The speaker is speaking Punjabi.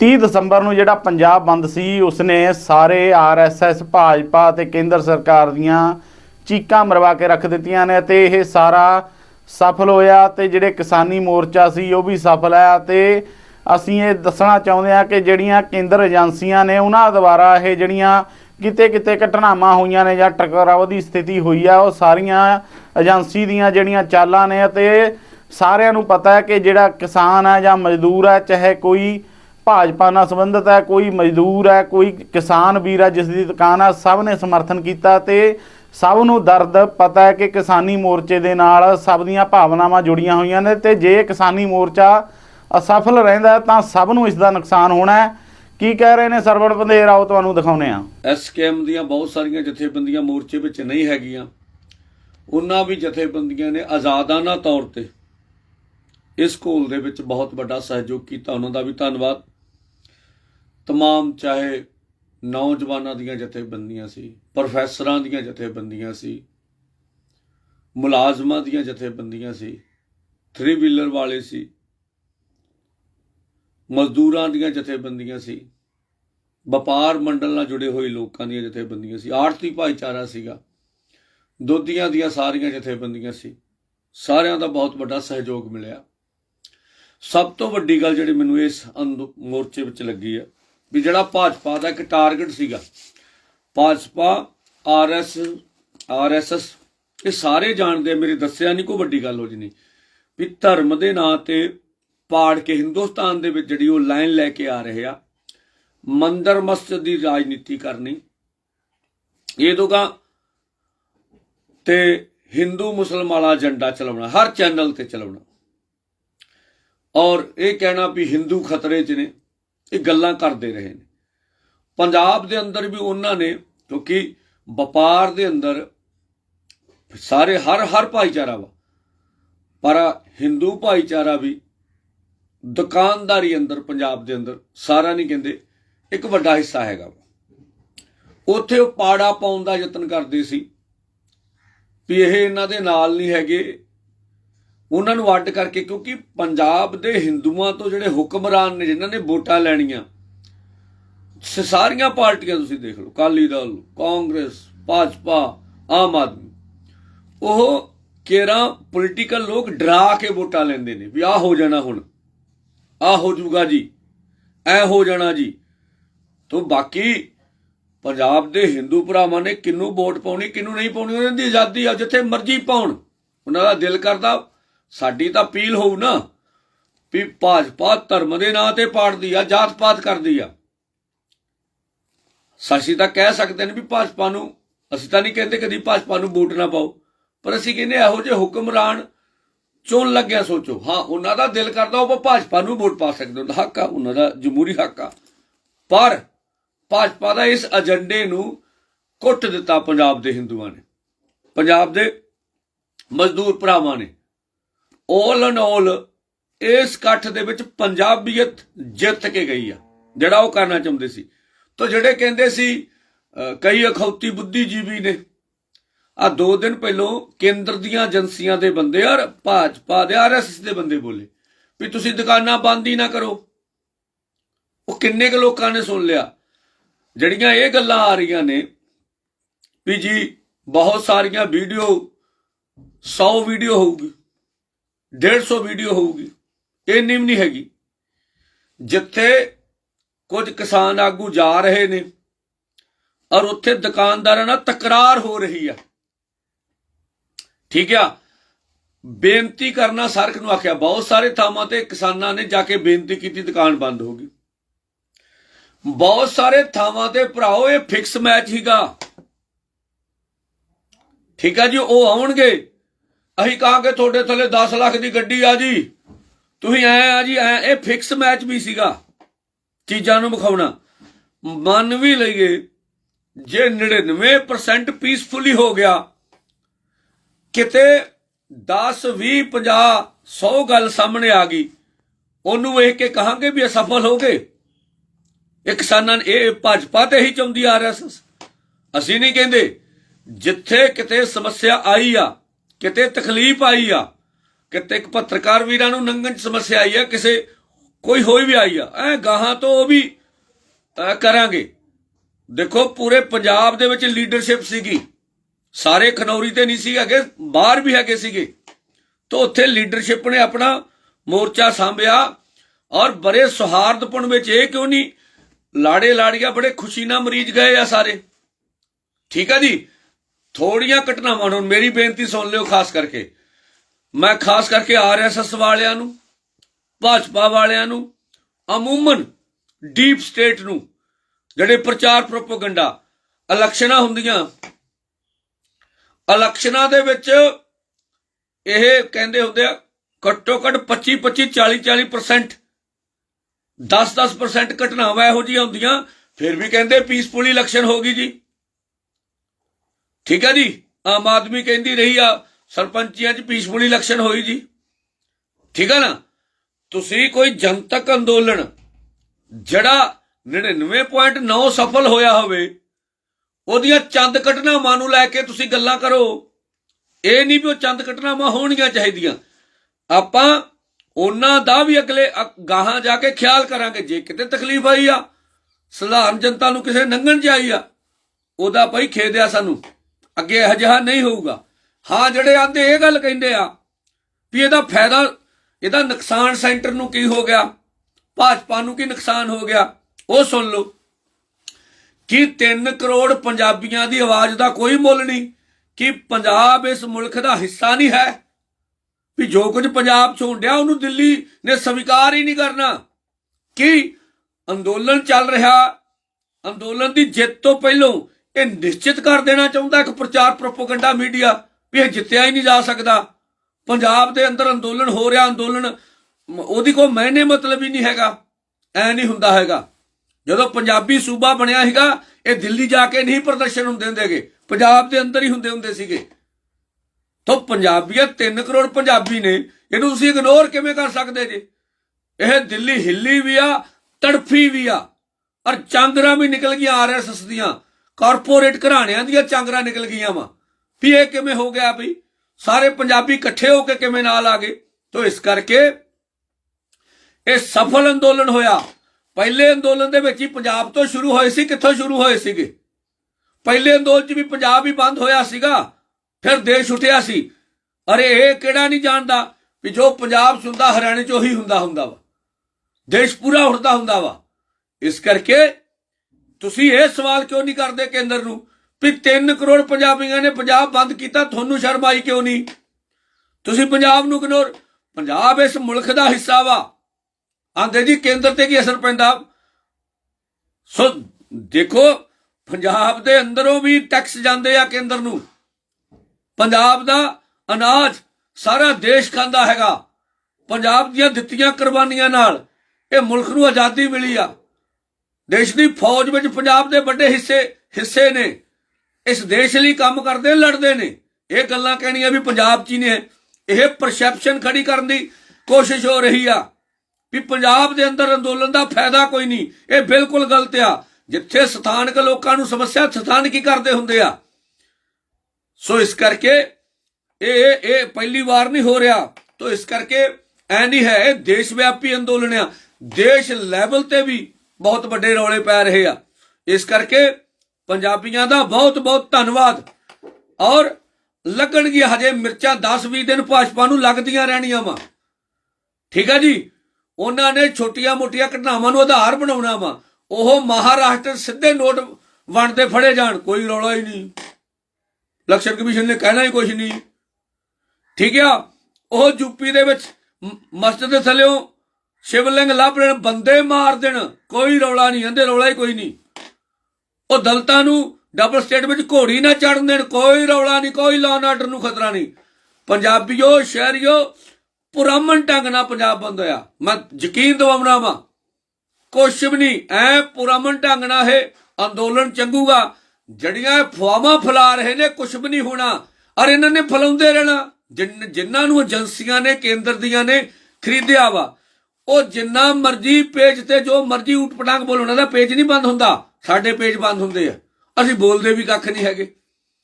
30 ਦਸੰਬਰ ਨੂੰ ਜਿਹੜਾ ਪੰਜਾਬ ਬੰਦ ਸੀ, ਉਸਨੇ ਸਾਰੇ ਆਰਐਸਐਸ ਭਾਜਪਾ ਤੇ ਕੇਂਦਰ ਸਰਕਾਰ ਦੀਆਂ ਚੀਕਾਂ ਮਰਵਾ ਕੇ ਰੱਖ ਦਿੱਤੀਆਂ ਨੇ ਤੇ ਇਹ ਸਾਰਾ ਸਫਲ ਹੋਇਆ ਤੇ ਜਿਹੜੇ ਕਿਸਾਨੀ ਮੋਰਚਾ ਸੀ, ਉਹ ਵੀ ਸਫਲ ਹੈ ਤੇ ਅਸੀਂ ਇਹ ਦੱਸਣਾ ਚਾਹੁੰਦੇ ਹਾਂ ਕਿ ਜਿਹੜੀਆਂ ਕੇਂਦਰ ਏਜੰਸੀਆਂ ਨੇ, ਉਹਨਾਂ ਦੁਆਰਾ ਇਹ ਜਿਹੜੀਆਂ ਕਿਤੇ ਕਿਤੇ ਘਟਨਾਵਾਂ ਹੋਈਆਂ ਨੇ ਜਾਂ ਟਕਰਾਅ ਦੀ ਸਥਿਤੀ ਹੋਈ ਆ, ਉਹ ਸਾਰੀਆਂ ਏਜੰਸੀ ਦੀਆਂ ਜਿਹੜੀਆਂ ਚਾਲਾਂ ਨੇ ਤੇ ਸਾਰਿਆਂ ਨੂੰ ਪਤਾ ਹੈ ਕਿ ਜਿਹੜਾ ਕਿਸਾਨ ਹੈ ਜਾਂ ਮਜ਼ਦੂਰ ਹੈ, ਚਾਹੇ ਕੋਈ ਭਾਜਪਾ ਨਾਲ ਸੰਬੰਧਿਤ ਹੈ, ਕੋਈ ਮਜ਼ਦੂਰ ਹੈ, ਕੋਈ ਕਿਸਾਨ ਵੀਰ ਹੈ, ਜਿਸ ਦੀ ਦੁਕਾਨ ਹੈ ਸਭ ਨੇ ਸਮਰਥਨ ਕੀਤਾ ਤੇ ਸਭ ਨੂੰ ਦਰਦ ਪਤਾ ਹੈ ਕਿ ਕਿਸਾਨੀ ਮੋਰਚੇ ਦੇ ਨਾਲ ਸਭ ਦੀਆਂ ਭਾਵਨਾਵਾਂ ਜੁੜੀਆਂ ਹੋਈਆਂ ਨੇ ਤੇ ਜੇ ਕਿਸਾਨੀ ਮੋਰਚਾ ਅਸਫਲ ਰਹਿੰਦਾ ਤਾਂ ਸਭ ਨੂੰ ਇਸ ਦਾ ਨੁਕਸਾਨ ਹੋਣਾ ਹੈ। ਕੀ ਕਹਿ ਰਹੇ ਨੇ ਸਰਵਣ ਬੰਦੇਰਾ ਉਹ ਤੁਹਾਨੂੰ ਦਿਖਾਉਨੇ ਆ ਐਸਕੇਐਮ ਦੀਆਂ ਬਹੁਤ ਸਾਰੀਆਂ ਜਥੇਬੰਦੀਆਂ ਮੋਰਚੇ ਵਿੱਚ ਨਹੀਂ ਹੈਗੀਆਂ। ਉਹਨਾਂ ਵੀ ਜਥੇਬੰਦੀਆਂ ਨੇ ਆਜ਼ਾਦਾਨਾ ਤੌਰ ਤੇ ਇਸ ਘੋਲ ਦੇ ਵਿੱਚ ਬਹੁਤ ਵੱਡਾ ਸਹਿਯੋਗ ਕੀਤਾ। ਉਹਨਾਂ ਦਾ ਵੀ ਧੰਨਵਾਦ। ਤਮਾਮ ਚਾਹੇ ਨੌਜਵਾਨਾਂ ਦੀਆਂ ਜਥੇਬੰਦੀਆਂ ਸੀ ਪ੍ਰੋਫੈਸਰਾਂ ਦੀਆਂ ਜਥੇਬੰਦੀਆਂ ਸੀ ਮੁਲਾਜ਼ਮਾਂ ਦੀਆਂ ਜਥੇਬੰਦੀਆਂ ਸੀ ਥਰੀ ਵੀਲਰ ਵਾਲੇ ਸੀ ਮਜ਼ਦੂਰਾਂ ਦੀਆਂ ਜਥੇਬੰਦੀਆਂ ਸੀ ਵਪਾਰ ਮੰਡਲ ਨਾਲ ਜੁੜੇ ਹੋਏ ਲੋਕਾਂ ਦੀਆਂ ਜਥੇਬੰਦੀਆਂ ਸੀ ਆਰਥਿਕ ਭਾਈਚਾਰਾ ਸੀਗਾ ਦੋਧੀਆਂ ਦੀਆਂ ਸਾਰੀਆਂ ਜਥੇਬੰਦੀਆਂ ਸੀ ਸਾਰਿਆਂ ਦਾ ਬਹੁਤ ਵੱਡਾ ਸਹਿਯੋਗ ਮਿਲਿਆ ਸਭ ਤੋਂ ਵੱਡੀ ਗੱਲ ਜਿਹੜੀ ਮੈਨੂੰ ਇਸ ਅੰਦ- ਮੋਰਚੇ ਵਿੱਚ ਲੱਗੀ ਹੈ ਵੀ ਜਿਹੜਾ ਭਾਜਪਾ ਦਾ ਇੱਕ ਟਾਰਗੇਟ ਸੀਗਾ, ਭਾਜਪਾ ਆਰਐਸ ਆਰਐਸਐਸ ਇਹ ਸਾਰੇ ਜਾਣਦੇ ਮੇਰੇ ਦੱਸਿਆ ਨਹੀਂ ਕੋਈ ਵੱਡੀ ਗੱਲ ਹੋ ਜਣੀ, ਵੀ ਧਰਮ ਦੇ ਨਾਂ ਤੇ ਪਾੜ ਕੇ ਹਿੰਦੁਸਤਾਨ ਦੇ ਵਿੱਚ ਜਿਹੜੀ ਉਹ ਲਾਈਨ ਲੈ ਕੇ ਆ ਰਹੇ ਆ, ਮੰਦਰ ਮਸਜਿਦ ਦੀ ਰਾਜਨੀਤੀ ਕਰਨੀ, ਇਹ ਦੋਗਾ ਤੇ ਹਿੰਦੂ ਮੁਸਲਮਾਨ ਵਾਲਾ ਏਜੰਡਾ ਚਲਾਉਣਾ, ਹਰ ਚੈਨਲ ਤੇ ਚਲਾਉਣਾ। ਔਰ ਇਹ ਕਹਿਣਾ ਵੀ ਹਿੰਦੂ ਖਤਰੇ 'ਚ ਨੇ ਇਹ ਗੱਲਾਂ ਕਰਦੇ ਰਹੇ ਨੇ ਪੰਜਾਬ ਦੇ ਅੰਦਰ ਵੀ ਉਹਨਾਂ ਨੇ, ਕਿਉਂਕਿ ਵਪਾਰ ਦੇ ਅੰਦਰ ਸਾਰੇ, ਹਰ ਹਰ ਭਾਈਚਾਰਾ ਵਾ ਪਰ ਹਿੰਦੂ ਭਾਈਚਾਰਾ ਵੀ ਦੁਕਾਨਦਾਰੀ ਅੰਦਰ, ਪੰਜਾਬ ਦੇ ਅੰਦਰ ਸਾਰਾ ਨਹੀਂ ਕਹਿੰਦੇ, ਇੱਕ ਵੱਡਾ ਹਿੱਸਾ ਹੈਗਾ ਵਾ। ਉੱਥੇ ਉਹ ਪਾੜਾ ਪਾਉਣ ਦਾ ਯਤਨ ਕਰਦੇ ਸੀ ਵੀ ਇਹ ਇਹਨਾਂ ਦੇ ਨਾਲ ਨਹੀਂ ਹੈਗੇ ਉਹਨਾਂ ਨੂੰ ਅੱਡ ਕਰਕੇ ਕਿਉਂਕਿ ਪੰਜਾਬ ਦੇ ਹਿੰਦੂਆਂ ਤੋਂ ਜਿਹੜੇ ਹੁਕਮਰਾਨ ਨੇ, ਜਿਨ੍ਹਾਂ ਨੇ ਵੋਟਾਂ ਲੈਣੀਆਂ ਸਾਰੀਆਂ ਪਾਰਟੀਆਂ ਤੁਸੀਂ ਦੇਖ ਲਓ ਕਾਲੀ ਦਲ, ਕਾਂਗਰਸ, ਭਾਜਪਾ, ਆਮ ਆਦਮੀ। ਉਹ ਕੇਰਾ ਪੋਲੀਟੀਕਲ ਲੋਕ ਡਰਾ ਕੇ ਵੋਟਾਂ ਲੈਂਦੇ ਨੇ, ਵੀ ਆਹ ਹੋ ਜਾਣਾ ਹੁਣ ਆ ਹੋ ਜੂਗਾ ਜੀ, ਐ ਹੋ ਜਾਣਾ ਜੀ। ਤੋਂ ਬਾਕੀ ਪੰਜਾਬ ਦੇ ਹਿੰਦੂ ਭਰਾਵਾਂ ਨੇ ਕਿੰਨੂੰ ਵੋਟ ਪਾਉਣੀ ਕਿੰਨੂੰ ਨਹੀਂ ਪਾਉਣੀ, ਉਹਨਾਂ ਦੀ ਆਜ਼ਾਦੀ ਆ, ਜਿੱਥੇ ਮਰਜ਼ੀ ਪਾਉਣ। ਉਹਨਾਂ ਦਾ ਦਿਲ ਕਰਦਾ ਸਾਡੀ ਤਾਂ ਅਪੀਲ ਹੋਊ ਨਾ ਵੀ ਭਾਜਪਾ ਧਰਮ ਦੇ ਨਾਂ ਤੇ ਪਾੜਦੀ ਆ ਜਾਤ ਪਾਤ ਕਰਦੀ ਆ। ਸਾਸੀ ਤਾਂ ਕਹਿ ਸਕਦੇ ਨੇ ਵੀ ਭਾਜਪਾ ਨੂੰ, ਅਸੀਂ ਤਾਂ ਨਹੀਂ ਕਹਿੰਦੇ ਕਦੀ ਭਾਜਪਾ ਨੂੰ ਵੋਟ ਨਾ ਪਾਓ, ਪਰ ਅਸੀਂ ਕਹਿੰਦੇ ਇਹੋ ਜਿਹੇ ਹੁਕਮਰਾਨ ਚੁਣ ਲੱਗਿਆ ਸੋਚੋ। ਹਾਂ, ਉਹਨਾਂ ਦਾ ਦਿਲ ਕਰਦਾ ਉਹ ਭਾਜਪਾ ਨੂੰ ਵੋਟ ਪਾ ਸਕਦੇ ਉਹਨਾਂ ਦਾ ਹੱਕ ਆ, ਉਹਨਾਂ ਦਾ ਜਮਹੂਰੀ ਹੱਕ ਆ। ਪਰ ਭਾਜਪਾ ਦਾ ਇਸ ਏਜੰਡੇ ਨੂੰ ਕੁੱਟ ਦਿੱਤਾ ਪੰਜਾਬ ਦੇ ਹਿੰਦੂਆਂ ਨੇ, ਪੰਜਾਬ ਦੇ ਮਜ਼ਦੂਰ ਭਰਾਵਾਂ ਨੇ। 올 ਐਂਡ 올 ਇਸ ਇਕੱਠ ਦੇ ਵਿੱਚ ਪੰਜਾਬੀਅਤ ਜਿੱਤ ਕੇ ਗਈ ਆ, ਜਿਹੜਾ ਉਹ ਕਰਨਾ ਚਾਹੁੰਦੇ ਸੀ। ਤਾਂ ਜਿਹੜੇ ਕਹਿੰਦੇ ਸੀ ਕਈ ਅਖੌਤੀ ਬੁੱਧੀਜੀਵੀ ਨੇ ਆ ਦੋ ਦਿਨ ਪਹਿਲਾਂ ਕੇਂਦਰ ਦੀਆਂ ਏਜੰਸੀਆਂ ਦੇ ਬੰਦੇ ਔਰ ਭਾਜਪਾ ਦੇ ਆਰਐਸਐਸ ਦੇ ਬੰਦੇ ਬੋਲੇ ਵੀ ਤੁਸੀਂ ਦੁਕਾਨਾਂ ਬੰਦ ਹੀ ਨਾ ਕਰੋ। ਉਹ ਕਿੰਨੇ ਕੁ ਲੋਕਾਂ ਨੇ ਸੁਣ ਲਿਆ। ਜਿਹੜੀਆਂ ਇਹ ਗੱਲਾਂ ਆ ਰਹੀਆਂ ਨੇ ਵੀ ਜੀ, ਬਹੁਤ ਸਾਰੀਆਂ ਵੀਡੀਓ 100 ਵੀਡੀਓ ਹੋਊਗੀ। 150 ਵੀਡੀਓ ਹੋਊਗੀ। ਇਹ ਨਿਮ ਨਹੀਂ ਹੈਗੀ। ਜਿੱਥੇ ਕੁਝ ਕਿਸਾਨ ਆਗੂ ਜਾ ਰਹੇ ਨੇ ਔਰ ਉੱਥੇ ਦੁਕਾਨਦਾਰਾਂ ਨਾਲ ਤਕਰਾਰ ਹੋ ਰਹੀ ਆ। ਠੀਕ ਆ? ਬੇਨਤੀ ਕਰਨਾ ਸਰਕ ਨੂੰ ਆਖਿਆ, ਬਹੁਤ ਸਾਰੇ ਥਾਵਾਂ ਤੇ ਕਿਸਾਨਾਂ ਨੇ ਜਾ ਕੇ ਬੇਨਤੀ ਕੀਤੀ, ਦੁਕਾਨ ਬੰਦ ਹੋ ਗਈ। ਬਹੁਤ ਸਾਰੇ ਥਾਵਾਂ ਤੇ ਭਰਾਓ, ਇਹ ਫਿਕਸ ਮੈਚ ਹੀਗਾ ਠੀਕ ਆ ਜੀ, ਉਹ ਆਉਣਗੇ। ਅਸੀਂ ਕਹਾਂਗੇ ਤੁਹਾਡੇ ਥੱਲੇ 10 ਲੱਖ ਦੀ ਗੱਡੀ ਆ ਜੀ। ਤੁਸੀਂ ਐ ਆ ਜੀ, ਐ, ਇਹ ਫਿਕਸ ਮੈਚ ਵੀ ਸੀਗਾ ਚੀਜ਼ਾਂ ਨੂੰ ਵਿਖਾਉਣਾ। ਮੰਨ ਵੀ ਲਈਏ, ਜੇ 99% ਪੀਸਫੁਲੀ ਹੋ ਗਿਆ, ਕਿਤੇ 10 20 50 100 ਗੱਲ ਸਾਹਮਣੇ ਆ ਗਈ, ਉਹਨੂੰ ਵੇਖ ਕੇ ਕਹਾਂਗੇ ਵੀ ਅਸਫਲ ਹੋ ਗਏ। ਇਹ ਕਿਸਾਨਾਂ ਨੇ, ਇਹ ਭਾਜਪਾ ਤੇ ਹੀ ਚਾਹੁੰਦੀ ਆਰਐਸਐਸ ਅਸੀਂ ਨਹੀਂ ਕਹਿੰਦੇ, ਜਿੱਥੇ ਕਿਤੇ ਸਮੱਸਿਆ ਆਈ ਆ ਕਿਤੇ ਤਕਲੀਫ ਆਈ ਆ, ਕਿਤੇ ਇੱਕ ਪੱਤਰਕਾਰ ਵੀਰਾਂ ਨੂੰ ਨੰਗਣ ਚ ਸਮੱਸਿਆ ਆਈ ਆ, ਕਿਸੇ ਕੋਈ ਹੋਈ ਵੀ ਆਈ ਆ, ਐ ਗਾਹਾਂ ਤੋਂ ਉਹ ਵੀ ਕਰਾਂਗੇ। ਦੇਖੋ, ਪੂਰੇ ਪੰਜਾਬ ਦੇ ਵਿੱਚ ਲੀਡਰਸ਼ਿਪ ਸੀਗੀ। ਸਾਰੇ ਖਨੌਰੀ ਤੇ ਨਹੀਂ ਸੀ ਹੈਗੇ, ਬਾਹਰ ਵੀ ਹੈਗੇ ਸੀਗੇ। ਤਾਂ ਉੱਥੇ ਲੀਡਰਸ਼ਿਪ ਨੇ ਆਪਣਾ ਮੋਰਚਾ ਸਾਂਭਿਆ ਔਰ ਬੜੇ ਸੌਹਾਰਦਪੁਣ ਵਿੱਚ ਇਹ ਕਿਉਂ ਨਹੀਂ ਲਾੜੇ ਲਾੜੀਆਂ ਬੜੇ ਖੁਸ਼ੀ ਨਾਲ ਮਰੀਜ਼ ਗਏ ਆ ਸਾਰੇ। ਠੀਕ ਆ ਜੀ? ਥੋੜੀਆਂ ਘਟਨਾਵਾਂ ਹੁਣ ਮੇਰੀ ਬੇਨਤੀ ਸੁਣ ਲਿਓ ਖਾਸ ਕਰਕੇ। ਮੈਂ ਖਾਸ ਕਰਕੇ ਆਰਐਸਐਸ ਵਾਲਿਆਂ ਨੂੰ, ਭਾਜਪਾ ਵਾਲਿਆਂ ਨੂੰ, ਅਮੂਮਨ ਡੀਪ ਸਟੇਟ ਨੂੰ, ਜਿਹੜੇ ਪ੍ਰਚਾਰ ਪ੍ਰੋਪਗੈਂਡਾ ਇਲੈਕਸ਼ਨਾਂ ਹੁੰਦੀਆਂ। ਇਲੈਕਸ਼ਨਾਂ ਦੇ ਵਿੱਚ ਇਹ ਕਹਿੰਦੇ ਹੁੰਦੇ ਆ, ਘੱਟੋ ਘੱਟ 25 25 40 40% 10-10% ਘਟਨਾਵਾਂ ਇਹੋ ਜਿਹੀਆਂ ਹੁੰਦੀਆਂ, ਫਿਰ ਵੀ ਕਹਿੰਦੇ ਪੀਸਫੁਲੀ ਇਲੈਕਸ਼ਨ ਹੋ ਗਈ ਜੀ। ਠੀਕ ਹੈ ਜੀ? ਆਮ ਆਦਮੀ ਕਹਿੰਦੀ ਰਹੀ ਆ, ਸਰਪੰਚੀਆਂ 'ਚ ਪੀਸਫੁਲ ਇਲੈਕਸ਼ਨ ਹੋਈ ਜੀ। ਠੀਕ ਹੈ ਨਾ? ਤੁਸੀਂ ਕੋਈ ਜਨਤਕ ਅੰਦੋਲਨ, ਜਿਹੜਾ 99.9 ਸਫਲ ਹੋਇਆ ਹੋਵੇ, ਉਹਦੀਆਂ ਚੰਦ ਘਟਨਾਵਾਂ ਨੂੰ ਲੈ ਕੇ ਤੁਸੀਂ ਗੱਲਾਂ ਕਰੋ। ਇਹ ਨਹੀਂ ਵੀ ਉਹ ਚੰਦ ਘਟਨਾਵਾਂ ਹੋਣੀਆਂ ਚਾਹੀਦੀਆਂ। ਆਪਾਂ ਉਹਨਾਂ ਦਾ ਵੀ ਅਗਲੇ ਅ- ਗਾਹਾਂ ਜਾ ਕੇ ਖਿਆਲ ਕਰਾਂਗੇ। ਜੇ ਕਿਤੇ ਤਕਲੀਫ ਆਈ ਆ, ਸਧਾਰਨ ਜਨਤਾ ਨੂੰ ਕਿਸੇ ਨੰਗਣ ਚ ਆਈ ਆ, ਉਹਦਾ ਭਾਈ ਖੇਦਿਆ ਸਾਨੂੰ। ਅੱਗੇ ਅਜਿਹਾ ਨਹੀਂ ਹੋਊਗਾ। ਹਾਂ, ਜਿਹੜੇ ਆਂਦੇ, ਇਹ ਗੱਲ ਕਹਿੰਦੇ ਆ ਵੀ ਇਹਦਾ ਫਾਇਦਾ, ਇਹਦਾ ਨੁਕਸਾਨ ਸੈਂਟਰ ਨੂੰ ਕੀ ਹੋ ਗਿਆ? ਭਾਜਪਾ ਨੂੰ ਕੀ ਨੁਕਸਾਨ ਹੋ ਗਿਆ? ਉਹ ਸੁਣ ਲਓ। ਕਿ 3 ਕਰੋੜ ਪੰਜਾਬੀਆਂ ਦੀ ਆਵਾਜ਼ ਦਾ ਕੋਈ ਮੁੱਲ ਨਹੀਂ? ਕਿ ਪੰਜਾਬ ਇਸ ਮੁਲਕ ਦਾ ਹਿੱਸਾ ਨਹੀਂ ਹੈ? ਵੀ ਜੋ ਕੁਝ ਪੰਜਾਬ ਚ ਹੁੰਦਿਆ ਉਹਨੂੰ ਦਿੱਲੀ ਨੇ ਸਵੀਕਾਰ ਹੀ ਨਹੀਂ ਕਰਨਾ। ਕਿ ਅੰਦੋਲਨ ਚੱਲ ਰਿਹਾ? ਅੰਦੋਲਨ ਦੀ ਜਿੱਤ ਤੋਂ ਪਹਿਲਾਂ ਇਹ ਨਿਸ਼ਚਿਤ ਕਰ ਦੇਣਾ ਚਾਹੁੰਦਾ ਇੱਕ ਪ੍ਰਚਾਰ ਪ੍ਰੋਪਗੈਂਡਾ ਮੀਡੀਆ ਵੀ ਇਹ ਜਿੱਤਿਆ ਹੀ ਨਹੀਂ ਜਾ ਸਕਦਾ। ਪੰਜਾਬ ਦੇ ਅੰਦਰ ਅੰਦੋਲਨ ਹੋ ਰਿਹਾ, ਅੰਦੋਲਨ ਉਹਦੀ ਕੋਈ ਮੈਨੇ ਮਤਲਬ ਹੀ ਨਹੀਂ ਹੈਗਾ। ਐ ਨਹੀਂ ਹੁੰਦਾ ਹੈਗਾ। ਜਦੋਂ ਪੰਜਾਬੀ ਸੂਬਾ ਬਣਿਆ ਹੈਗਾ ਇਹ ਦਿੱਲੀ ਜਾ ਕੇ ਨਹੀਂ ਪ੍ਰਦਰਸ਼ਨ ਹੁੰਦੇ ਹੁੰਦੇਗੇ। ਪੰਜਾਬ ਦੇ ਅੰਦਰ ਹੀ ਹੁੰਦੇ ਹੁੰਦੇ ਸੀਗੇ। ਤਾਂ ਪੰਜਾਬੀਅਤ 3 ਕਰੋੜ ਪੰਜਾਬੀ ਨੇ, ਇਹਨੂੰ ਤੁਸੀਂ ਇਗਨੋਰ ਕਿਵੇਂ ਕਰ ਸਕਦੇ ਜੇ? ਇਹ ਦਿੱਲੀ ਹਿੱਲੀ ਵੀ ਆ, ਤੜਫੀ ਵੀ ਆ, ਔਰ ਚਾਂਦਰਾ ਵੀ ਨਿਕਲ ਗਈਆਂ ਆਰਐਸਐਸ ਦੀਆਂ। ਕਾਰਪੋਰੇਟ ਘਰਾਣਿਆਂ ਦੀਆਂ ਚਾਂਦਰਾ ਨਿਕਲ ਗਈਆਂ ਵਾ। ਵੀ ਇਹ ਕਿਵੇਂ ਹੋ ਗਿਆ ਬਈ? ਸਾਰੇ ਪੰਜਾਬੀ ਇਕੱਠੇ ਹੋ ਕੇ ਕਿਵੇਂ ਨਾਲ ਆ ਗਏ? ਤਾਂ ਇਸ ਕਰਕੇ ਇਹ ਸਫਲ ਅੰਦੋਲਨ ਹੋਇਆ। ਪਹਿਲੇ ਅੰਦੋਲਨ ਦੇ ਵਿੱਚ ਹੀ ਪੰਜਾਬ ਤੋਂ ਸ਼ੁਰੂ ਹੋਏ ਸੀ, ਕਿੱਥੋਂ ਸ਼ੁਰੂ ਹੋਏ ਸੀਗੇ? ਪਹਿਲੇ ਅੰਦੋਲਨ 'ਚ ਵੀ ਪੰਜਾਬ ਹੀ ਬੰਦ ਹੋਇਆ ਸੀਗਾ। ਫਿਰ ਦੇਸ਼ ਉੱਠਿਆ ਸੀ। ਅਰੇ ਇਹ ਕਿਹੜਾ ਨਹੀਂ ਜਾਣਦਾ ਵੀ ਜੋ ਪੰਜਾਬ 'ਚ ਹੁੰਦਾ ਹਰਿਆਣੇ 'ਚ ਉਹੀ ਹੁੰਦਾ ਹੁੰਦਾ ਵਾ। ਦੇਸ਼ ਪੂਰਾ ਉੱਠਦਾ ਹੁੰਦਾ ਵਾ। ਇਸ ਕਰਕੇ ਤੁਸੀਂ ਇਹ ਸਵਾਲ ਕਿਉਂ ਨਹੀਂ ਕਰਦੇ ਕੇਂਦਰ ਨੂੰ? ਵੀ 3 ਕਰੋੜ ਪੰਜਾਬੀਆਂ ਨੇ ਪੰਜਾਬ ਬੰਦ ਕੀਤਾ, ਤੁਹਾਨੂੰ ਸ਼ਰਮ ਆਈ ਕਿਉਂ ਨਹੀਂ? ਤੁਸੀਂ ਪੰਜਾਬ ਨੂੰ ਇਗਨੋਰ ਪੰਜਾਬ ਇਸ ਮੁਲਕ ਦਾ ਹਿੱਸਾ ਵਾ। ਆਂਦੇ ਜੀ, ਕੇਂਦਰ ਤੇ ਕੀ ਅਸਰ ਪੈਂਦਾ? ਸੋ ਦੇਖੋ, ਪੰਜਾਬ ਦੇ ਅੰਦਰੋਂ ਵੀ ਟੈਕਸ ਜਾਂਦੇ ਆ ਕੇਂਦਰ ਨੂੰ। ਪੰਜਾਬ ਦਾ ਅਨਾਜ ਸਾਰਾ ਦੇਸ਼ ਖਾਂਦਾ ਹੈਗਾ। ਪੰਜਾਬ ਦੀਆਂ ਦਿੱਤੀਆਂ ਕੁਰਬਾਨੀਆਂ ਨਾਲ ਇਹ ਮੁਲਕ ਨੂੰ ਆਜ਼ਾਦੀ ਮਿਲੀ ਆ। ਦੇਸ਼ ਦੀ ਫੌਜ ਵਿੱਚ ਪੰਜਾਬ ਦੇ ਵੱਡੇ ਹਿੱਸੇ ਹਿੱਸੇ ਨੇ। ਇਸ ਦੇਸ਼ ਲਈ ਕੰਮ ਕਰਦੇ, ਲੜਦੇ ਨੇ। ਇਹ ਗੱਲਾਂ ਕਹਿਣੀਆਂ ਵੀ ਪੰਜਾਬ 'ਚ ਹੀ ਨੇ। ਇਹ ਪਰਸੈਪਸ਼ਨ ਖੜੀ ਕਰਨ ਦੀ ਕੋਸ਼ਿਸ਼ ਹੋ ਰਹੀ ਆ ਵੀ ਪੰਜਾਬ ਦੇ ਅੰਦਰ ਅੰਦੋਲਨ ਦਾ ਫਾਇਦਾ ਕੋਈ ਨਹੀਂ। ਇਹ ਬਿਲਕੁਲ ਗਲਤ ਆ। ਜਿੱਥੇ ਸਥਾਨਕ ਲੋਕਾਂ ਨੂੰ ਸਮੱਸਿਆ ਸਥਾਨਕ ਹੀ ਕਰਦੇ ਹੁੰਦੇ ਆ? ਸੋ ਇਸ ਕਰਕੇ ਇਹ ਇਹ ਪਹਿਲੀ ਵਾਰ ਨਹੀਂ ਹੋ ਰਿਹਾ। ਤੋ ਇਸ ਕਰਕੇ ਐ ਨਹੀਂ ਹੈ, ਇਹ ਦੇਸ਼ ਵਿਆਪੀ ਅੰਦੋਲਨ ਆ। ਦੇਸ਼ ਲੈਵਲ ਤੇ ਵੀ ਬਹੁਤ ਵੱਡੇ ਰੌਲੇ ਪੈ ਰਹੇ ਆ। ਇਸ ਕਰਕੇ ਪੰਜਾਬੀਆਂ ਦਾ ਬਹੁਤ ਬਹੁਤ ਧੰਨਵਾਦ। ਔਰ ਲੱਗਣਗੀਆਂ ਹਜੇ ਮਿਰਚਾਂ 10-20 ਦਿਨ ਭਾਜਪਾ ਨੂੰ ਲੱਗਦੀਆਂ ਰਹਿਣੀਆਂ ਵਾ। ਠੀਕ ਆ ਜੀ? ਉਹਨਾਂ ਨੇ ਛੋਟੀਆਂ-ਮੋਟੀਆਂ ਘਟਨਾਵਾਂ ਨੂੰ ਆਧਾਰ ਬਣਾਉਣਾ ਵਾ। ਉਹ ਮਹਾਰਾਸ਼ਟਰ ਸਿੱਧੇ ਨੋਟ ਵੰਡਦੇ ਫੜੇ ਜਾਣ। ਕੋਈ ਰੌਲਾ ਹੀ ਨਹੀਂ। ਇਲੈਕਸ਼ਨ ਕਮਿਸ਼ਨ ਨੇ ਕਹਿਣਾ ਹੀ ਕੁਝ ਨਹੀਂ। ਠੀਕ ਆ? ਉਹ ਯੂਪੀ ਦੇ ਵਿੱਚ ਮ- ਮਸਜਿਦ ਦੇ ਥੱਲਿਓਂ ਸ਼ਿਵਲਿੰਗ ਲੱਭ ਲੈਣ, ਬੰਦੇ ਮਾਰ ਦੇਣ, ਕੋਈ ਰੌਲਾ ਨਹੀਂ ਕਹਿੰਦੇ ਰੌਲਾ ਹੀ ਕੋਈ ਨਹੀਂ। ਉਹ ਦਲਤਾਂ ਨੂੰ ਡਬਲ ਸਟੇਟ ਵਿੱਚ ਘੋੜੀ ਨਾ ਚੜਨ ਦੇਣ, ਕੋਈ ਰੌਲਾ ਨਹੀਂ, ਕੋਈ ਲਾਅ ਆਰਡਰ ਨੂੰ ਖਤਰਾ ਨਹੀਂ। ਪੰਜਾਬੀਓ, ਸ਼ਹਿਰੀਓ, ਪੁਰਾਮਨ ਢੰਗ ਨਾਲ ਪੰਜਾਬ ਬੰਦ ਹੋਇਆ। ਮੈਂ ਯਕੀਨ ਦਿਵਾਉਣਾ ਵਾ, ਕੁਛ ਵੀ ਨਹੀਂ, ਐ ਪੁਰਾਮਨ ਢੰਗ ਨਾਲ ਇਹ ਅੰਦੋਲਨ ਚੰਗੂਗਾ। ਜੜੀਆਂ ਫੁਆਵਾਂ ਫੈਲਾ ਰਹੇ ਨੇ, ਕੁਛ ਵੀ ਨਹੀਂ ਹੋਣਾ। ਔਰ ਇਹਨਾਂ ਨੇ ਫਲਾਉਂਦੇ ਰਹਿਣਾ। ਜਿਨ- ਜਿਨ੍ਹਾਂ ਨੂੰ ਏਜੰਸੀਆਂ ਨੇ, ਕੇਂਦਰ ਦੀਆਂ ਨੇ ਖਰੀਦਿਆ ਵਾ। ਉਹ ਜਿੰਨਾ ਮਰਜ਼ੀ ਪੇਜ ਤੇ ਜੋ ਮਰਜ਼ੀ ਉਟਪਟਾਂਗ ਬੋਲ, ਉਹਨਾਂ ਦਾ ਪੇਜ ਨਹੀਂ ਬੰਦ ਹੁੰਦਾ। ਸਾਡੇ ਪੇਜ ਬੰਦ ਹੁੰਦੇ ਆ। ਅਸੀਂ ਬੋਲਦੇ ਵੀ ਕੱਖ ਨਹੀਂ ਹੈਗੇ।